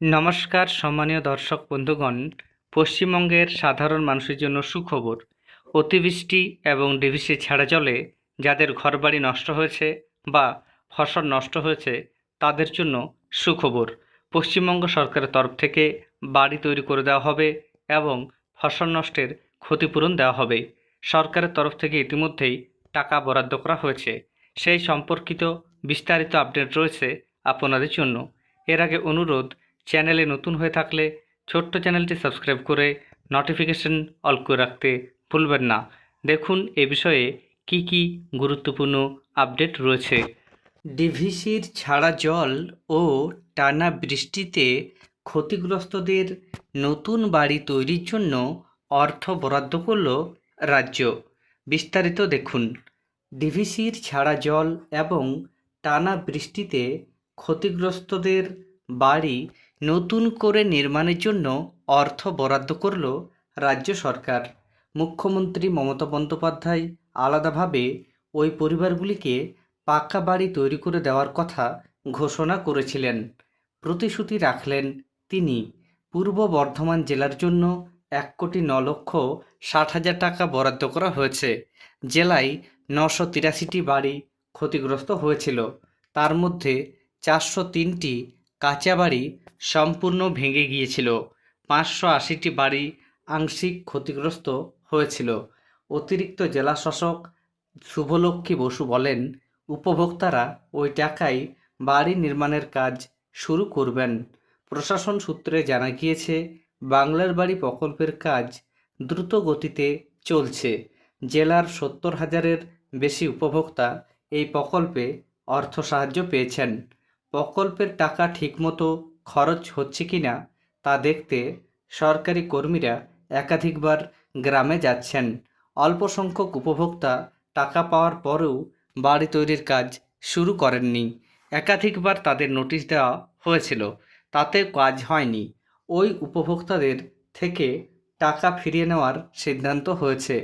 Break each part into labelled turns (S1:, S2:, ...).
S1: নমস্কার, সম্মানীয় দর্শক বন্ধুগণ। পশ্চিমবঙ্গের সাধারণ মানুষের জন্য সুখবর, অতিবৃষ্টি এবং ডিভিসি ছেড়া জলে যাদের ঘরবাড়ি নষ্ট হয়েছে বা ফসল নষ্ট হয়েছে, তাদের জন্য সুখবর। পশ্চিমবঙ্গ সরকারের তরফ থেকে বাড়ি তৈরি করে দেওয়া হবে এবং ফসল নষ্টের ক্ষতিপূরণ দেওয়া হবে। সরকারের তরফ থেকে ইতিমধ্যেই টাকা বরাদ্দ করা হয়েছে। সেই সম্পর্কিত বিস্তারিত আপডেট রয়েছে আপনাদের জন্য। এর আগে অনুরোধ চ্যানেলে নতুন হয়ে থাকলে ছোট্ট চ্যানেলটি সাবস্ক্রাইব করে নোটিফিকেশন অল করে রাখতে ভুলবেন না। দেখুন এ বিষয়ে কি কি গুরুত্বপূর্ণ আপডেট রয়েছে। ডিভিসির ছাড়া জল ও টানা বৃষ্টিতে ক্ষতিগ্রস্তদের নতুন বাড়ি তৈরির জন্য অর্থ বরাদ্দ করল রাজ্য। বিস্তারিত দেখুন। ডিভিসির ছাড়া জল এবং টানা বৃষ্টিতে ক্ষতিগ্রস্তদের বাড়ি নতুন করে নির্মাণের জন্য অর্থ বরাদ্দ করল রাজ্য সরকার। মুখ্যমন্ত্রী মমতা বন্দ্যোপাধ্যায় আলাদাভাবে ওই পরিবারগুলিকে পাকা বাড়ি তৈরি করে দেওয়ার কথা ঘোষণা করেছিলেন। প্রতিশ্রুতি রাখলেন তিনি। পূর্ব বর্ধমান জেলার জন্য এক কোটি ন লক্ষ ষাট হাজার টাকা বরাদ্দ করা হয়েছে। জেলায় নশো তিরাশিটি বাড়ি ক্ষতিগ্রস্ত হয়েছিল। তার মধ্যে চারশো তিনটি কাঁচা বাড়ি সম্পূর্ণ ভেঙে গিয়েছিল। পাঁচশো আশিটি বাড়ি আংশিক ক্ষতিগ্রস্ত হয়েছিল। অতিরিক্ত জেলা শাসক শুভলক্ষ্মী বসু বলেন, উপভোক্তারা ওই টাকায় বাড়ি নির্মাণের কাজ শুরু করবেন। প্রশাসন সূত্রে জানা গিয়েছে, বাংলার বাড়ি প্রকল্পের কাজ দ্রুত গতিতে চলছে। জেলার সত্তর হাজারের বেশি উপভোক্তা এই প্রকল্পে অর্থ সাহায্য পেয়েছেন। প্রকল্পের টাকা ঠিকমতো খরচ হচ্ছে কি না তা দেখতে সরকারি কর্মীরা একাধিকবার গ্রামে যাচ্ছেন। অল্প সংখ্যক উপভোক্তা টাকা পাওয়ার পরেও বাড়ি তৈরির কাজ শুরু করেননি। একাধিকবার তাদের নোটিশ দেওয়া হয়েছিল, তাতে কাজ হয়নি। ওই উপভোক্তাদের থেকে টাকা ফিরিয়ে নেওয়ার সিদ্ধান্ত হয়েছে।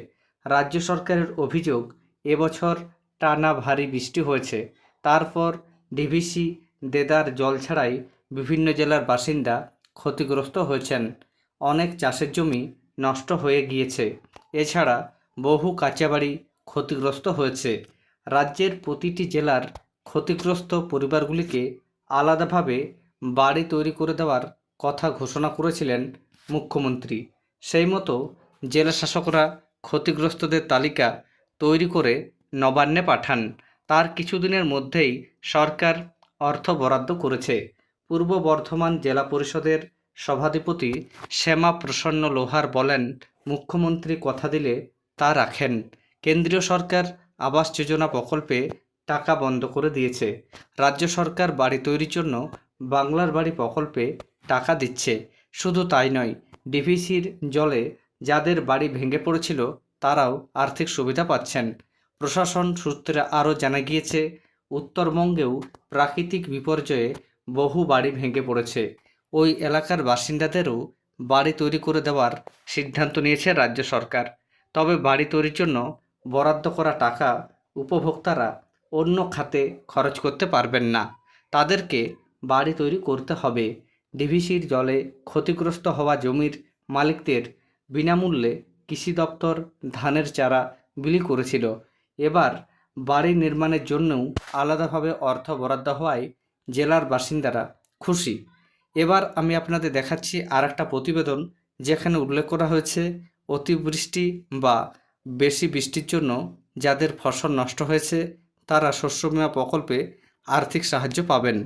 S1: রাজ্য সরকারের অভিযোগ এবছর টানা ভারী বৃষ্টি হয়েছে। তারপর ডিভিসি দেদার জল ছাড়াই বিভিন্ন জেলার বাসিন্দা ক্ষতিগ্রস্ত হয়েছেন। অনেক চাষের জমি নষ্ট হয়ে গিয়েছে। এছাড়া বহু কাঁচাবাড়ি ক্ষতিগ্রস্ত হয়েছে। রাজ্যের প্রতিটি জেলার ক্ষতিগ্রস্ত পরিবারগুলিকে আলাদাভাবে বাড়ি তৈরি করে দেওয়ার কথা ঘোষণা করেছিলেন মুখ্যমন্ত্রী। সেই মতো জেলা শাসকরা ক্ষতিগ্রস্তদের তালিকা তৈরি করে নবান্নে পাঠান। তার কিছুদিনের মধ্যেই সরকার অর্থ বরাদ্দ করেছে। পূর্ব বর্ধমান জেলা পরিষদের সভাধিপতি শ্যামা প্রসন্ন লোহার বলেন, মুখ্যমন্ত্রী কথা দিলে তা রাখেন। কেন্দ্রীয় সরকার আবাস যোজনা প্রকল্পে টাকা বন্ধ করে দিয়েছে। রাজ্য সরকার বাড়ি তৈরির জন্য বাংলার বাড়ি প্রকল্পে টাকা দিচ্ছে। শুধু তাই নয়, ডিভিসির জলে যাদের বাড়ি ভেঙে পড়েছিল তারাও আর্থিক সুবিধা পাচ্ছেন। প্রশাসন সূত্রে আরও জানা গিয়েছে উত্তরবঙ্গেও প্রাকৃতিক বিপর্যয়ে বহু বাড়ি ভেঙে পড়েছে। ওই এলাকার বাসিন্দাদেরও বাড়ি তৈরি করে দেওয়ার সিদ্ধান্ত নিয়েছে রাজ্য সরকার। তবে বাড়ি তৈরির জন্য বরাদ্দ করা টাকা উপভোক্তারা অন্য খাতে খরচ করতে পারবেন না। তাদেরকে বাড়ি তৈরি করতে হবে। ডিভিসির জলে ক্ষতিগ্রস্ত হওয়া জমির মালিকদের বিনামূল্যে কৃষি দপ্তর ধানের চারা বিলি করেছিল। এবার বাড়ি নির্মাণের জন্যও আলাদাভাবে অর্থ বরাদ্দ হওয়ায় জেলার বাসিন্দারা খুশি। এবার আমি আপনাদের দেখাচ্ছি আর একটা প্রতিবেদন যেখানে উল্লেখ করা হয়েছে, অতিবৃষ্টি বা বেশি বৃষ্টির জন্য যাদের ফসল নষ্ট হয়েছে, তারা শস্য বীমা প্রকল্পে আর্থিক সাহায্য পাবেন।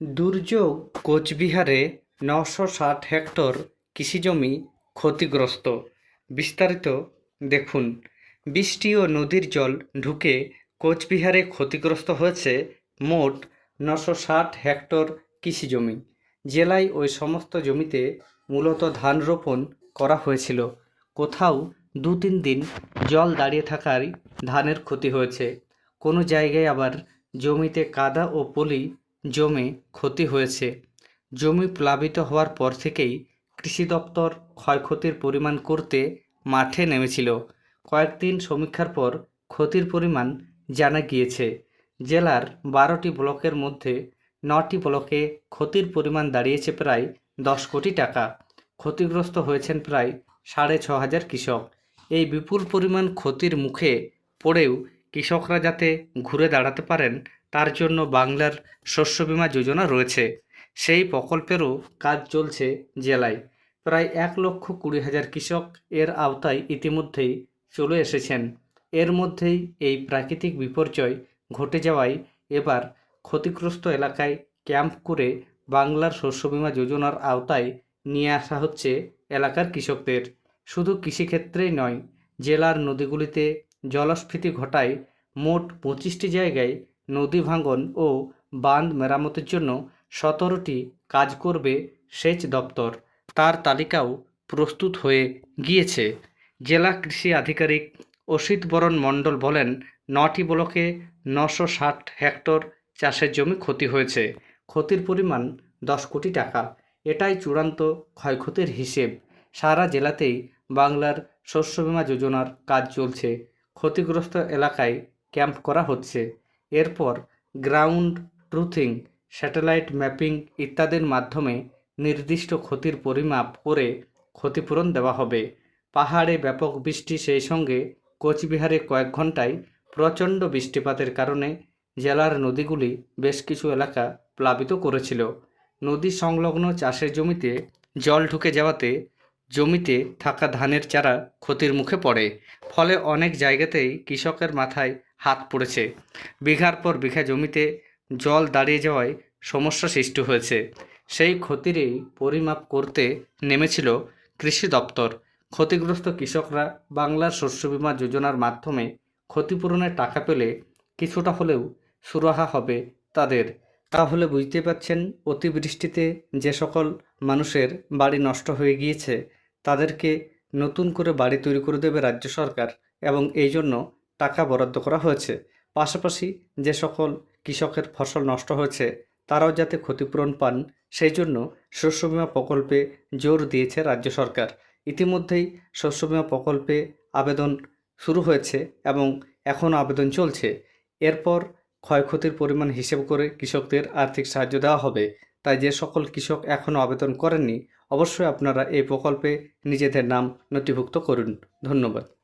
S1: দুর্যোগ কোচবিহারে নশো ষাট হেক্টর কৃষিজমি ক্ষতিগ্রস্ত। বিস্তারিত দেখুন। বৃষ্টি ও নদীর জল ঢুকে কোচবিহারে ক্ষতিগ্রস্ত হয়েছে মোট নশো ষাট হেক্টর কৃষিজমি জেলায় ওই সমস্ত জমিতে মূলত ধান রোপণ করা হয়েছিল। কোথাও দু তিন দিন জল দাঁড়িয়ে থাকায় ধানের ক্ষতি হয়েছে। কোনো জায়গায় আবার জমিতে কাদা ও পলি জমে ক্ষতি হয়েছে। জমি প্লাবিত হওয়ার পর থেকেই কৃষি দপ্তর ক্ষয়ক্ষতির পরিমাণ করতে মাঠে নেমেছিল। কয়েকদিন সমীক্ষার পর ক্ষতির পরিমাণ জানা গিয়েছে। জেলার বারোটি ব্লকের মধ্যে নটি ব্লকে ক্ষতির পরিমাণ দাঁড়িয়েছে প্রায় দশ কোটি টাকা। ক্ষতিগ্রস্ত হয়েছেন প্রায় সাড়ে ছ হাজার কৃষক। এই বিপুল পরিমাণ ক্ষতির মুখে পড়েও কৃষকরা যাতে ঘুরে দাঁড়াতে পারেন, তার জন্য বাংলার শস্য বীমা যোজনা রয়েছে। সেই প্রকল্পেরও কাজ চলছে জেলায়। প্রায় এক লক্ষ কুড়ি হাজার কৃষক এর আওতায় ইতিমধ্যেই চলে এসেছেন। এর মধ্যেই এই প্রাকৃতিক বিপর্যয় ঘটে যাওয়ায় এবার ক্ষতিগ্রস্ত এলাকায় ক্যাম্প করে বাংলার শস্য বীমা যোজনার আওতায় নিয়ে আসা হচ্ছে এলাকার কৃষকদের। শুধু কৃষিক্ষেত্রেই নয়, জেলার নদীগুলিতে জলস্ফীতি ঘটায় মোট পঁচিশটি জায়গায় নদী ভাঙন ও বাঁধ মেরামতের জন্য সতেরোটি কাজ করবে সেচ দপ্তর। তার তালিকাও প্রস্তুত হয়ে গিয়েছে। জেলা কৃষি আধিকারিক অসিত বরণ মণ্ডল বলেন, নটি ব্লকে নশো ষাট হেক্টর চাষের জমি ক্ষতি হয়েছে। ক্ষতির পরিমাণ দশ কোটি টাকা। এটাই চূড়ান্ত ক্ষয়ক্ষতির হিসেব। সারা জেলাতেই বাংলার শস্য বীমা যোজনার কাজ চলছে। ক্ষতিগ্রস্ত এলাকায় ক্যাম্প করা হচ্ছে। এরপর গ্রাউন্ড ট্রুথিং, স্যাটেলাইট ম্যাপিং ইত্যাদির মাধ্যমে নির্দিষ্ট ক্ষতির পরিমাপ করে ক্ষতিপূরণ দেওয়া হবে। পাহাড়ে ব্যাপক বৃষ্টি সেই সঙ্গে কোচবিহারে কয়েক ঘন্টায় প্রচণ্ড বৃষ্টিপাতের কারণে জেলার নদীগুলি বেশ কিছু এলাকা প্লাবিত করেছিল। নদী সংলগ্ন চাষের জমিতে জল ঢুকে যাওয়াতে জমিতে থাকা ধানের চারা ক্ষতির মুখে পড়ে, ফলে অনেক জায়গাতেই কৃষকের মাথায় হাত পড়েছে। বিঘার পর বিঘা জমিতে জল দাঁড়িয়ে যাওয়ায় সমস্যা সৃষ্টি হয়েছে। সেই ক্ষতিরই পরিমাপ করতে নেমেছিল কৃষি দপ্তর। ক্ষতিগ্রস্ত কৃষকরা বাংলার শস্য বিমা যোজনার মাধ্যমে ক্ষতিপূরণের টাকা পেলে কিছুটা হলেও সুরাহা হবে তাদের। তাহলে বুঝতে পারছেন অতিবৃষ্টিতে যে সকল মানুষের বাড়ি নষ্ট হয়ে গিয়েছে, তাদেরকে নতুন করে বাড়ি তৈরি করে দেবে রাজ্য সরকার এবং এই জন্য টাকা বরাদ্দ করা হয়েছে। পাশাপাশি যে সকল কৃষকের ফসল নষ্ট হয়েছে, তারাও যাতে ক্ষতিপূরণ পান, সেই জন্য শস্য বিমা প্রকল্পে জোর দিয়েছে রাজ্য সরকার। ইতিমধ্যেই শস্য বিমা প্রকল্পে আবেদন শুরু হয়েছে এবং এখন আবেদন চলছে। এরপর ক্ষয়ক্ষতির পরিমাণ হিসেব করে কৃষকদের আর্থিক সাহায্য দেওয়া হবে। তাই যে সকল কৃষক এখনও আবেদন করেননি, অবশ্যই আপনারা এই প্রকল্পে নিজেদের নাম নথিভুক্ত করুন। ধন্যবাদ।